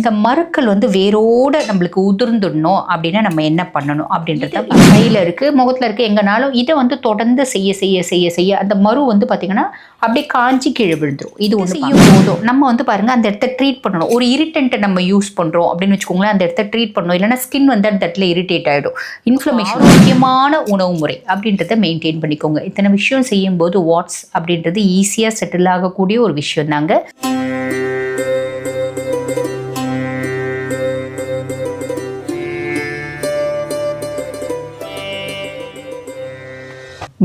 இந்த மருக்கள் வந்து வேரோட நம்மளுக்கு உதிர்ந்துடணும் அப்படின்னா நம்ம என்ன பண்ணணும் அப்படின்றத கையில் இருக்குது முகத்தில் இருக்குது எங்கனாலும் இதை வந்து தொடர்ந்து செய்ய செய்ய செய்ய செய்ய அந்த மரு வந்து பார்த்திங்கன்னா அப்படியே காஞ்சி கீழே விழுந்துரும். இது ஒன்று செய்யும் போதும் நம்ம வந்து பாருங்கள் அந்த இடத்த ட்ரீட் பண்ணணும். ஒரு இரிட்டண்ட்டை நம்ம யூஸ் பண்ணுறோம் அப்படின்னு வச்சுக்கோங்களேன் அந்த இடத்த ட்ரீட் பண்ணணும். இல்லைன்னா ஸ்கின் வந்து அந்த இடத்துல இரிட்டேட் ஆகிடும் இன்ஃப்ளமேஷன் முக்கியமான உணவு முறை அப்படின்றத மெயின்டைன் பண்ணிக்கோங்க. இத்தனை விஷயம் செய்யும்போது வாட்ஸ் அப்படின்றது ஈஸியாக செட்டில் ஆகக்கூடிய ஒரு விஷயம் தாங்க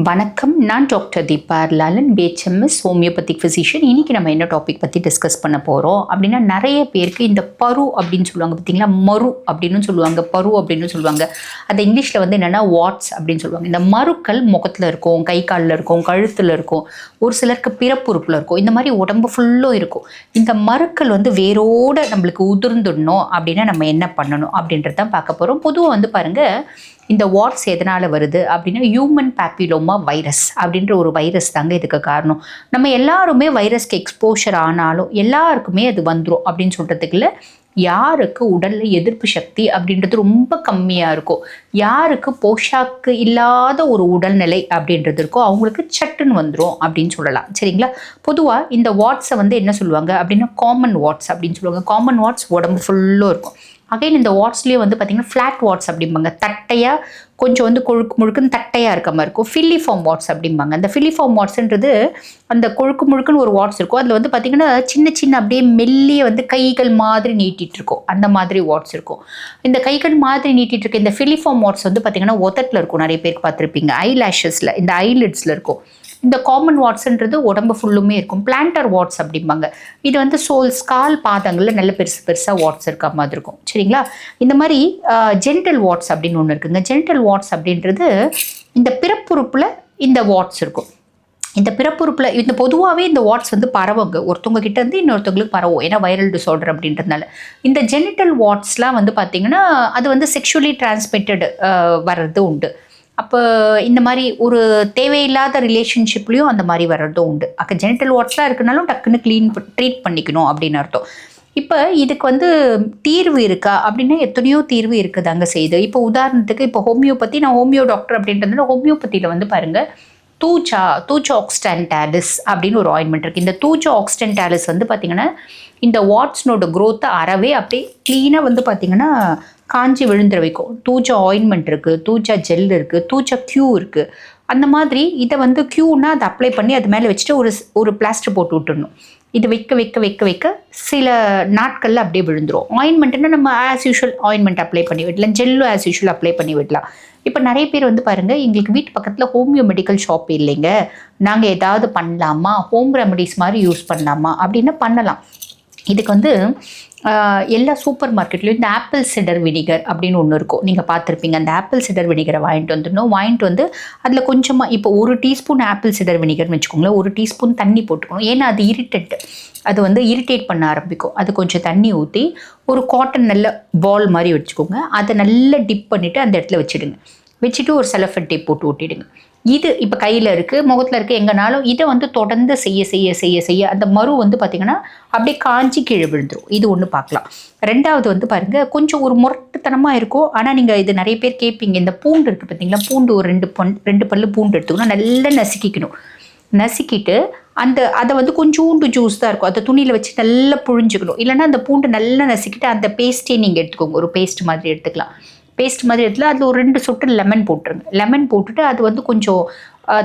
வணக்கம். நான் doctor Deepa Lalan BHMS homeopathic physician இன்னைக்கு நம்ம என்ன டாபிக் பற்றி டிஸ்கஸ் பண்ண போகிறோம் அப்படின்னா நிறைய பேருக்கு இந்த பரு அப்படின்னு சொல்லுவாங்க பார்த்தீங்களா மரு அப்படின்னு சொல்லுவாங்க. பரு அப்படின்னு சொல்லுவாங்க. அந்த இங்கிலீஷில் வந்து என்னென்னா வாட்ஸ் அப்படின்னு சொல்லுவாங்க. இந்த மருக்கள் முகத்தில் இருக்கும் கை காலில் இருக்கும் கழுத்தில் இருக்கும் ஒரு சிலருக்கு பிறப்புறுப்பில் இருக்கும். இந்த மாதிரி உடம்பு ஃபுல்லும் இருக்கும். இந்த மருக்கள் வந்து வேரோடு நம்மளுக்கு உதிர்ந்துடணும் அப்படின்னா நம்ம என்ன பண்ணணும் அப்படின்றத தான் பார்க்க போகிறோம் பொதுவாக வந்து பாருங்கள் இந்த வாட்ஸ் எதனால் வருது அப்படின்னா ஹியூமன் பேப்பிலோமா வைரஸ் அப்படின்ற ஒரு வைரஸ் தாங்க இதுக்கு காரணம். நம்ம எல்லாருமே வைரஸ்க்கு எக்ஸ்போஷர் ஆனாலும் எல்லாருக்குமே அது வந்துடும் அப்படின்னு சொல்கிறதுக்குள்ள யாருக்கு உடலில் எதிர்ப்பு சக்தி அப்படின்றது ரொம்ப கம்மியாக இருக்கும் யாருக்கு போஷாக்கு இல்லாத ஒரு உடல்நிலை அப்படின்றது இருக்கோ அவங்களுக்கு சட்டுன்னு வந்துடும் அப்படின்னு சொல்லலாம். சரிங்களா? பொதுவாக இந்த வாட்ஸை வந்து என்ன சொல்லுவாங்க அப்படின்னா காமன் வாட்ஸ் அப்படின்னு சொல்லுவாங்க. காமன் வாட்ஸ் உடம்பு ஃபுல்லும் இருக்கும். அகைன் இந்த வாட்ஸ்லேயே வந்து பார்த்திங்கன்னா ஃப்ளாட் வாட்ஸ் அப்படிம்பாங்க. தட்டையாக கொஞ்சம் வந்து கொழுக்கு முழுக்குன்னு தட்டையாக இருக்க மாதிரி இருக்கும். ஃபில்லிஃபார்ம் வாட்ஸ் அப்படிம்பாங்க. அந்த ஃபில்லிஃபார்ம் வாட்ஸ்ன்றது அந்த கொழுக்கு முழுக்குன்னு ஒரு வாட்ஸ் இருக்கும். அதில் வந்து பார்த்திங்கன்னா சின்ன சின்ன அப்படியே மெல்லிய வந்து கைகள் மாதிரி நீட்டிகிட்டு இருக்கும். அந்த மாதிரி வாட்ஸ் இருக்கும். இந்த கைகள் மாதிரி நீட்டிகிட்டு இருக்க இந்த ஃபிலிஃபார்ம் வாட்ஸ் வந்து பார்த்திங்கன்னா ஒத்தட்டில் இருக்கும். நிறைய பேருக்கு பார்த்துருப்பீங்க. ஐ லேஷஸில் இந்த ஐலிட்ஸில் இருக்கும். இந்த காமன் வாட்ஸ்ன்றது உடம்பு ஃபுல்லுமே இருக்கும். பிளான்டர் வாட்ஸ் அப்படிம்பாங்க. இது வந்து சோல்ஸ் கால் பாதங்களில் நல்ல பெருசு பெருசாக வாட்ஸ் இருக்க மாதிரி இருக்கும். சரிங்களா? இந்த மாதிரி ஜென்டல் வாட்ஸ் அப்படின்னு ஒன்று இருக்குங்க ஜென்டல் வாட்ஸ் அப்படின்றது இந்த பிறப்புறுப்பில் இந்த வாட்ஸ் இருக்கும். இந்த பிறப்புறுப்பில் இந்த பொதுவாகவே இந்த வாட்ஸ் வந்து பரவுங்க. ஒருத்தவங்க கிட்ட இருந்து இன்னொருத்தவங்களுக்கு பரவும். ஏன்னா வைரல் டிசார்டர் அப்படின்றதுனால. இந்த ஜெனிட்டல் வாட்ஸ்லாம் வந்து பார்த்திங்கன்னா அது வந்து செக்ஷுவலி டிரான்ஸ்மிட்டட் வர்றது உண்டு. அப்போ இந்த மாதிரி ஒரு தேவையில்லாத ரிலேஷன்ஷிப்லேயும் அந்த மாதிரி வர்றதும் உண்டு. அக்க ஜெனிட்டல் வாட்ஸ்லாம் இருக்குனாலும் டக்குன்னு க்ளீன் ட்ரீட் பண்ணிக்கணும் அப்படின்னு அர்த்தம். இப்போ இதுக்கு வந்து தீர்வு இருக்கா? அப்படின்னா எத்தனையோ தீர்வு இருக்குது அங்கே செய்யுது இப்போ உதாரணத்துக்கு இப்போ ஹோமியோபதி நான் ஹோமியோ டாக்டர் அப்படின்றதுனால ஹோமியோபதியில் வந்து பாருங்கள் தூச்சா தூச்சா ஆக்ஸ்டன்டாலிஸ் அப்படின்னு ஒரு ஆயின்மெண்ட் இருக்குது இந்த தூச்சா ஆக்ஸ்டன்டாலிஸ் வந்து பார்த்திங்கன்னா இந்த வாட்ஸ்னோட க்ரோத்தை அறவே அப்படியே க்ளீனாக வந்து பார்த்திங்கன்னா காஞ்சி விழுந்துட வைக்கும். தூச்சா ஆயின்மெண்ட் இருக்குது தூச்சா ஜெல் இருக்குது தூச்சா க்யூ இருக்குது அந்த மாதிரி இதை வந்து க்யூனா அதை அப்ளை பண்ணி அது மேலே வச்சுட்டு ஒரு ஒரு பிளாஸ்டர் போட்டு விட்டுடணும் இது வைக்க வைக்க வைக்க வைக்க சில நாட்களில் அப்படியே விழுந்துரும். ஆயின்மெண்ட்னா நம்ம ஆஸ் யூஷுவல் ஆயின்மெண்ட் அப்ளை பண்ணி விடலாம். ஜெல்லும் ஆஸ் யூஷுவல் அப்ளை பண்ணி விடலாம். இப்போ நிறைய பேர் வந்து பாருங்கள் எங்களுக்கு வீட்டு பக்கத்தில் ஹோமியோ மெடிக்கல் ஷாப் இல்லைங்க. நாங்கள் ஏதாவது பண்ணலாமா? ஹோம் ரெமடிஸ் மாதிரி யூஸ் பண்ணலாமா? அப்படின்னு பண்ணலாம். இதுக்கு வந்து எல்லா சூப்பர் மார்க்கெட்லேயும் இந்த ஆப்பிள் சிடர் வினிகர் அப்படின்னு ஒன்று இருக்கும். நீங்கள் பார்த்துருப்பீங்க அந்த ஆப்பிள் சிடர் வினிகரை வாங்கிட்டு வந்துடணும். வாங்கிட்டு வந்து அதில் கொஞ்சமாக இப்போ ஒரு டீஸ்பூன் ஆப்பிள் சிடர் வினிகர்னு வச்சுக்கோங்களேன் ஒரு டீஸ்பூன் தண்ணி போட்டுக்கணும். ஏன்னா அது இரிட்டட் அது வந்து இரிட்டேட் பண்ண ஆரம்பிக்கும். அது கொஞ்சம் தண்ணி ஊற்றி ஒரு காட்டன் நல்ல பால் மாதிரி வச்சுக்கோங்க. அதை நல்லா டிப் பண்ணிவிட்டு அந்த இடத்துல வச்சுடுங்க. வச்சுட்டு ஒரு செலஃபன் டேப் போட்டு ஓட்டிடுங்க இது இப்போ கையில் இருக்குது முகத்தில் இருக்குது எங்கனாலும் இதை வந்து தொடர்ந்து செய்ய செய்ய செய்ய செய்ய அந்த மரு வந்து பார்த்திங்கன்னா அப்படியே காஞ்சி கீழே விழுந்துடும் இது ஒன்று பார்க்கலாம் ரெண்டாவது வந்து பாருங்கள் கொஞ்சம் ஒரு முரட்டுத்தனமாக இருக்கும். ஆனால் நீங்கள் இது நிறைய பேர் கேட்பீங்க இந்த பூண்டு இருக்குது பார்த்தீங்களா பூண்டு ஒரு ரெண்டு பண் ரெண்டு பல்லு பூண்டு எடுத்துக்கணும் நல்லா நசுக்கிக்கணும். நசுக்கிட்டு அந்த அதை வந்து கொஞ்சோண்டு ஜூஸ் தான் இருக்கும். அதை துணியில் வச்சு நல்லா புழிஞ்சுக்கணும். இல்லைன்னா அந்த பூண்டு நல்லா நசுக்கிட்டு அந்த பேஸ்ட்டே நீங்கள் எடுத்துக்கோங்க. ஒரு பேஸ்ட் மாதிரி எடுத்துக்கலாம். பேஸ்ட் மாதிரி எடுத்துல அதில் ஒரு ரெண்டு சொட்டு லெமன் போட்டுருங்க. லெமன் போட்டுட்டு அது வந்து கொஞ்சம்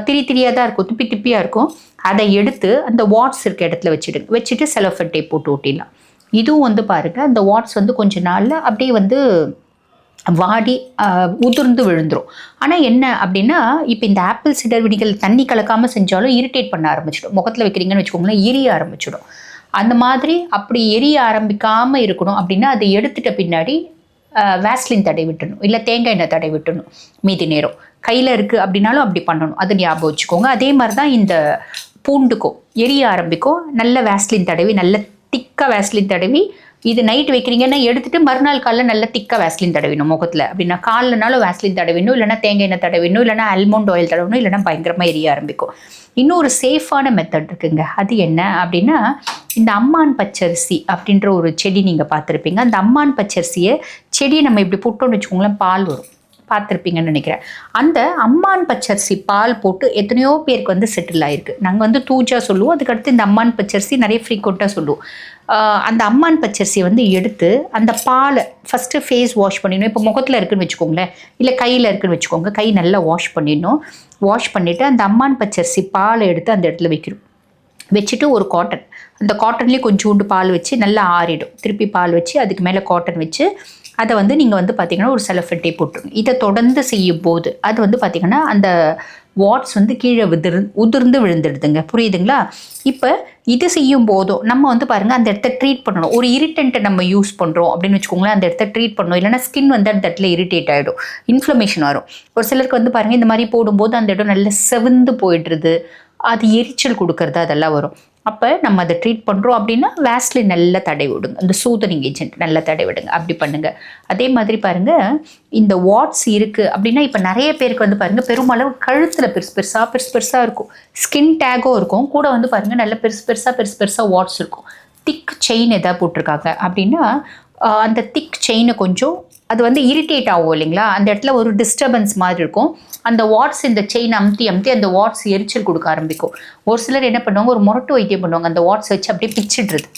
திரி திரியாக தான் இருக்கும் திப்பி திப்பியாக இருக்கும். அதை எடுத்து அந்த வாட்ஸ் இருக்க இடத்துல வச்சுடுங்க. வச்சுட்டு செலோஃபன் டேப் போட்டு ஓட்டிடலாம். இதுவும் வந்து பாருங்கள் அந்த வாட்ஸ் வந்து கொஞ்ச நாளில் அப்படியே வந்து வாடி உதிர்ந்து விழுந்துடும் ஆனால் என்ன அப்படின்னா இப்போ இந்த ஆப்பிள் சிடர் விடிகள் தண்ணி கலக்காமல் செஞ்சாலும் இரிட்டேட் பண்ண ஆரம்பிச்சிடும். முகத்தில் வைக்கிறீங்கன்னு வச்சுக்கோங்களேன் எரிய ஆரம்பிச்சிடும். அந்த மாதிரி அப்படி எரிய ஆரம்பிக்காமல் இருக்கணும் அப்படின்னா அதை எடுத்துட்ட பின்னாடி வேஸ்லின் தடை விட்டணும். இல்லை தேங்காய் எண்ணெய் தடை விட்டணும். மீதி நேரம். கையில் இருக்குது அப்படின்னாலும் அப்படி பண்ணணும். அதை ஞாபகம் வச்சுக்கோங்க. அதே மாதிரி தான் இந்த பூண்டுக்கும் எரிய ஆரம்பிக்கும். நல்ல வேஸ்லின் தடவி நல்ல திக்காக வேஸ்லின் தடவி இது நைட் வைக்கிறீங்கன்னா எடுத்துட்டு மறுநாள் காலைல நல்லா திக்க வேஸ்லின் தடவிணும் முகத்தில். அப்படின்னா காலிலனாலும் வேஸ்லின் தடவிணும் இல்லைனா தேங்காய் எண்ணெய் தடவிணும் இல்லைனா ஆல்மோண்ட் ஆயில் தடவணும் இல்லைனா பயங்கரமாக எரிய ஆரம்பிக்கும். இன்னொரு சேஃபான மெத்தட் இருக்குங்க. அது என்ன அப்படின்னா இந்த அம்மான் பச்சரிசி அப்படின்ற ஒரு செடி நீங்கள் பார்த்துருப்பீங்க. அந்த அம்மான் பச்சரிசியை செடியை நம்ம இப்படி புட்டோன்னு வச்சுக்கோங்களேன் பால் வரும். பார்த்துருப்பீங்கன்னு நினைக்கிறேன். அந்த அம்மான் பச்சரிசி பால் போட்டு எத்தனையோ பேருக்கு வந்து செட்டில் ஆயிருக்கு. நாங்கள் வந்து தூஜா சொல்லுவோம். அதுக்கடுத்து இந்த அம்மான் பச்சரிசி நிறைய ஃப்ரீக்வெண்ட்டாக சொல்லுவோம். அந்த அம்மான் பச்சரிசியை வந்து எடுத்து அந்த பாலை ஃபஸ்ட்டு ஃபேஸ் வாஷ் பண்ணிடணும். இப்போ முகத்தில் இருக்குன்னு வச்சுக்கோங்களேன். இல்லை கையில் இருக்குன்னு வச்சுக்கோங்க. கை நல்லா வாஷ் பண்ணிடணும். வாஷ் பண்ணிவிட்டு அந்த அம்மான் பச்சரிசி பாலை எடுத்து அந்த இடத்துல வைக்கணும். வச்சுட்டு ஒரு காட்டன் அந்த காட்டன்லேயே கொஞ்சோண்டு பால் வச்சு நல்லா ஆறிடும். திருப்பி பால் வச்சு அதுக்கு மேலே காட்டன் வச்சு அதை வந்து நீங்கள் வந்து பார்த்தீங்கன்னா ஒரு செலஃபெட்டே போட்டுருங்க. இதை தொடர்ந்து செய்யும் போது அது வந்து பார்த்தீங்கன்னா அந்த வாட்ஸ் வந்து கீழே உதிர் உதிர்ந்து விழுந்துடுதுங்க. புரியுதுங்களா? இப்போ இது செய்யும் போதும் நம்ம வந்து பாருங்கள் அந்த இடத்த ட்ரீட் பண்ணணும். ஒரு இரிட்டண்ட்டை நம்ம யூஸ் பண்ணுறோம் அப்படின்னு வச்சுக்கோங்களேன் அந்த இடத்த ட்ரீட் பண்ணணும். இல்லைன்னா ஸ்கின் வந்து அந்த இடத்துல இரிட்டேட் ஆகிடும் இன்ஃப்ளமேஷன் வரும். ஒரு சிலருக்கு வந்து பாருங்கள் இந்த மாதிரி போடும்போது அந்த இடம் நல்லா செவந்து போயிடுறது அது எரிச்சல் கொடுக்கறது அதெல்லாம் வரும். அப்போ நம்ம அதை ட்ரீட் பண்ணுறோம் அப்படின்னா வேஸ்லின் நல்லா தடை விடுங்க. இந்த சூதனிங் ஏஜென்ட் நல்லா தடை விடுங்க. அப்படி பண்ணுங்கள் அதே மாதிரி பாருங்கள் இந்த வாட்ஸ் இருக்குது அப்படின்னா இப்போ நிறைய பேருக்கு வந்து பாருங்கள் பெருமளவு கழுத்தில் பெருசு பெருசாக பெருசு பெருசாக இருக்கும். ஸ்கின் டேகும் இருக்கும். கூட வந்து பாருங்கள் நல்ல பெருசு பெருசாக பெருசு பெருசாக வாட்ஸ் இருக்கும். திக் செயின் எதாவது போட்டிருக்காங்க அப்படின்னா அந்த திக் செயினை கொஞ்சம் அது வந்து இரிட்டேட் ஆகும் இல்லைங்களா? அந்த இடத்துல ஒரு டிஸ்டர்பன்ஸ் மாதிரி இருக்கும். அந்த வாட்ஸ் இந்த செயின் அமுத்தி அமுத்தி அந்த வாட்ஸ் எரிச்சல் கொடுக்க ஆரம்பிக்கும். ஒரு சிலர் என்ன பண்ணுவாங்க? ஒரு முரட்டு வைத்தியம் பண்ணுவாங்க. அந்த வாட்ஸ் வச்சு அப்படியே பிச்சிடுறது.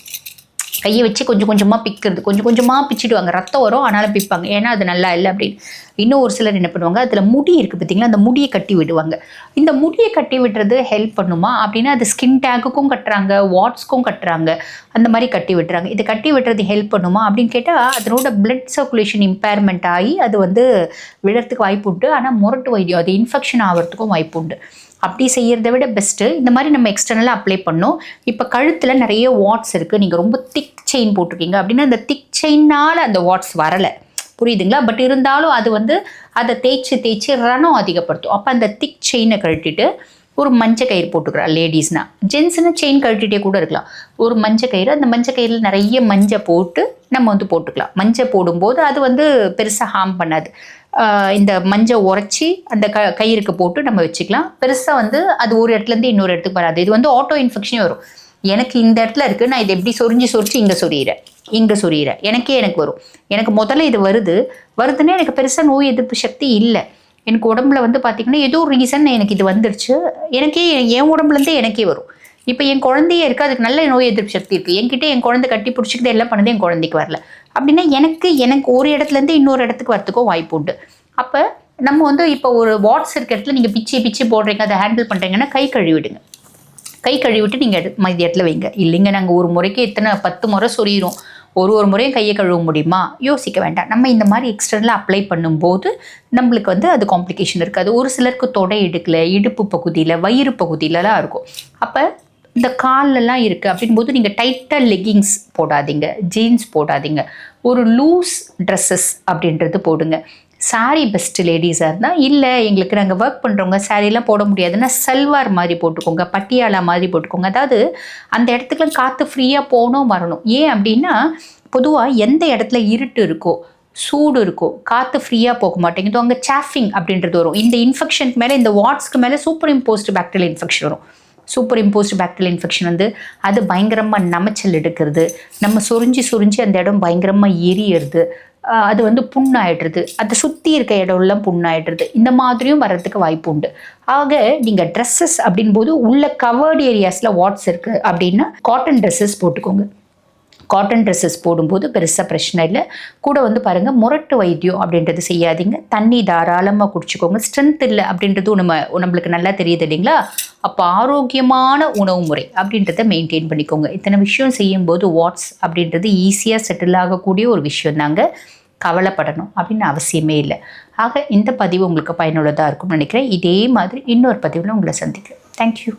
கையை வச்சு கொஞ்சம் கொஞ்சமாக பிக்கிறது. கொஞ்சம் கொஞ்சமாக பிச்சுடுவாங்க. ரத்தம் வரும் ஆனாலும் பிப்பாங்க. ஏன்னா அது நல்லா இல்லை அப்படின்னு. இன்னும் ஒரு சிலர் என்ன பண்ணுவாங்க அதில் முடி இருக்குது பார்த்தீங்களா அந்த முடியை கட்டி விடுவாங்க. இந்த முடியை கட்டி விடுறது ஹெல்ப் பண்ணுமா? அப்படின்னா அது ஸ்கின் டேக்குக்கும் கட்டுறாங்க வாட்ஸ்க்கும் கட்டுறாங்க. அந்த மாதிரி கட்டி விட்டுறாங்க. இது கட்டி விடுறது ஹெல்ப் பண்ணுமா? அப்படின்னு கேட்டால் அதனோட பிளட் சர்க்குலேஷன் இம்பேர்மெண்ட் ஆகி அது வந்து விழறதுக்கு வாய்ப்பு உண்டு. ஆனால் முரட்டு வைத்தியம் அது இன்ஃபெக்ஷன் ஆகிறதுக்கும் வாய்ப்பு உண்டு. அப்படி செய்கிறத விட பெஸ்ட்டு இந்த மாதிரி நம்ம எக்ஸ்டர்னலாக அப்ளை பண்ணோம். இப்போ கழுத்தில் நிறைய வாட்ஸ் இருக்குது நீங்கள் ரொம்ப திக் செயின் போட்டிருக்கீங்க. அப்படின்னா அந்த திக் செயினால் அந்த வாட்ஸ் வரலை. புரியுதுங்களா? பட் இருந்தாலும் அது வந்து அதை தேய்ச்சி தேய்ச்சி ரணம் அதிகப்படுத்தும். அப்போ அந்த திக் செயினை கழட்டிட்டு ஒரு மஞ்சள் கயிறு போட்டுக்கிறா லேடிஸ்னா ஜென்ஸ்னால் செயின் கழட்டிட்டே கூட இருக்கலாம். ஒரு மஞ்சள் கயிறு அந்த மஞ்சள் கயிறில் நிறைய மஞ்சள் போட்டு நம்ம வந்து போட்டுக்கலாம். மஞ்சள் போடும்போது அது வந்து பெருசாக ஹார்ம் பண்ணாது. இந்த மஞ்சள் உரைச்சி அந்த க கயிறுக்கு போட்டு நம்ம வச்சுக்கலாம். பெருசாக வந்து அது ஒரு இடத்துலேருந்து இன்னொரு இடத்துக்கு வராது. இது வந்து ஆட்டோ இன்ஃபெக்ஷனே வரும். எனக்கு இந்த இடத்துல இருக்குது நான் இதை எப்படி சொரிஞ்சு சொரிச்சு இங்கே சொரியிறேன்? இங்கே சொரியிறேன். எனக்கே எனக்கு வரும். எனக்கு முதல்ல இது வருது. வருதுன்னா எனக்கு பெருசாக நோய் எதிர்ப்பு சக்தி இல்லை. எனக்கு உடம்புல வந்து பார்த்திங்கன்னா ஏதோ ஒரு ரீசன் எனக்கு இது வந்துருச்சு. எனக்கே என் உடம்புலேருந்தே எனக்கே வரும். இப்போ என் குழந்தையே இருக்குது அதுக்கு நல்ல நோய் எதிர்ப்பு சக்தி இருக்குது என்கிட்ட என் குழந்தை கட்டி பிடிச்சிக்கிட்டு எல்லாம் பண்ணது என் குழந்தைக்கு வரல. அப்படின்னா எனக்கு எனக்கு ஒரு இடத்துலேருந்து இன்னொரு இடத்துக்கு வரத்துக்கும் வாய்ப்பு உண்டு. அப்போ நம்ம வந்து இப்போ ஒரு வாட்ஸ் இருக்க இடத்துல நீங்கள் பிச்சு பிச்சு போடுறீங்க அதை ஹேண்டில் பண்ணுறீங்கன்னா கை கழுவிடுங்க. கை கழுவிட்டு நீங்கள் மதிய இடத்துல வைங்க. இல்லைங்க நாங்கள் ஒரு முறைக்கு எத்தனை பத்து முறை சொரியிறோம் ஒரு ஒரு முறையும் கையை கழுவ முடியுமா? யோசிக்க வேண்டாம். நம்ம இந்த மாதிரி எக்ஸ்டர்னலாக அப்ளை பண்ணும்போது நம்மளுக்கு வந்து அது காம்ப்ளிகேஷன் இருக்காது ஒரு சிலருக்கு தொடை இடுக்கில் இடுப்பு பகுதியில் வயிறு பகுதியிலலாம் இருக்கும். அப்போ இந்த கால்லலாம் இருக்குது அப்படின்போது நீங்கள் டைட்டாக லெகிங்ஸ் போடாதீங்க ஜீன்ஸ் போடாதீங்க. ஒரு லூஸ் ட்ரெஸ்ஸஸ் அப்படின்றது போடுங்க. சாரி பெஸ்ட்டு லேடிஸாக இருந்தால் இல்லை எங்களுக்கு நாங்கள் ஒர்க் பண்ணுறவங்க சாரீலாம் போட முடியாதுன்னா சல்வார் மாதிரி போட்டுக்கோங்க பட்டியாலா மாதிரி போட்டுக்கோங்க. அதாவது அந்த இடத்துக்குலாம் காற்று ஃப்ரீயாக போகணும் வரணும். ஏன் அப்படின்னா பொதுவாக எந்த இடத்துல இருட்டு இருக்கோ சூடு இருக்கோ காற்று ஃப்ரீயாக போக மாட்டேங்குது. அங்கே சாஃபிங் அப்படின்றது வரும். இந்த இன்ஃபெக்ஷனுக்கு மேலே இந்த வாட்ஸ்க்கு மேலே சூப்பர் இம்போஸ்ட் பாக்டீரியல் இன்ஃபெக்ஷன் வரும். சூப்பர் இம்போஸ்ட் பேக்டீரியல் இன்ஃபெக்ஷன் வந்து அது பயங்கரமாக நமைச்சல் எடுக்கிறது. நம்ம சொரிஞ்சு சொரிஞ்சு அந்த இடம் பயங்கரமாக எரியறது. அது வந்து புண்ணாயிடுறது. அதை சுற்றி இருக்க இடம்லாம் புண்ணாயிடுறது. இந்த மாதிரியும் வர்றதுக்கு வாய்ப்பு உண்டு. ஆக நீங்கள் ட்ரெஸ்ஸஸ் அப்படின்போது உள்ள கவர்டு ஏரியாஸில் வாட்ஸ் இருக்குது அப்படின்னா காட்டன் ட்ரெஸ்ஸஸ் போட்டுக்கோங்க. காட்டன் ட்ரெஸ்ஸஸ் போடும்போது பெருசாக பிரச்சனை இல்லை. கூட வந்து பாருங்கள் முரட்டு வைத்தியம் அப்படின்றது செய்யாதீங்க. தண்ணி தாராளமாக குடிச்சுக்கோங்க. ஸ்ட்ரென்த் இல்லை அப்படின்றதும் நம்ம நம்மளுக்கு நல்லா தெரியுது இல்லைங்களா? அப்போ ஆரோக்கியமான உணவு முறை அப்படின்றத மெயின்டைன் பண்ணிக்கோங்க. இத்தனை விஷயம் செய்யும்போது வாட்ஸ் அப்படின்றது ஈஸியாக செட்டில் ஆகக்கூடிய ஒரு விஷயம் தாங்க. கவலைப்படணும் அப்படின்னு அவசியமே இல்லை. ஆக இந்த பதிவு உங்களுக்கு பயனுள்ளதாக இருக்கும்னு நினைக்கிறேன். இதே மாதிரி இன்னொரு பதிவில் உங்களை சந்திக்கிறேன். தேங்க்யூ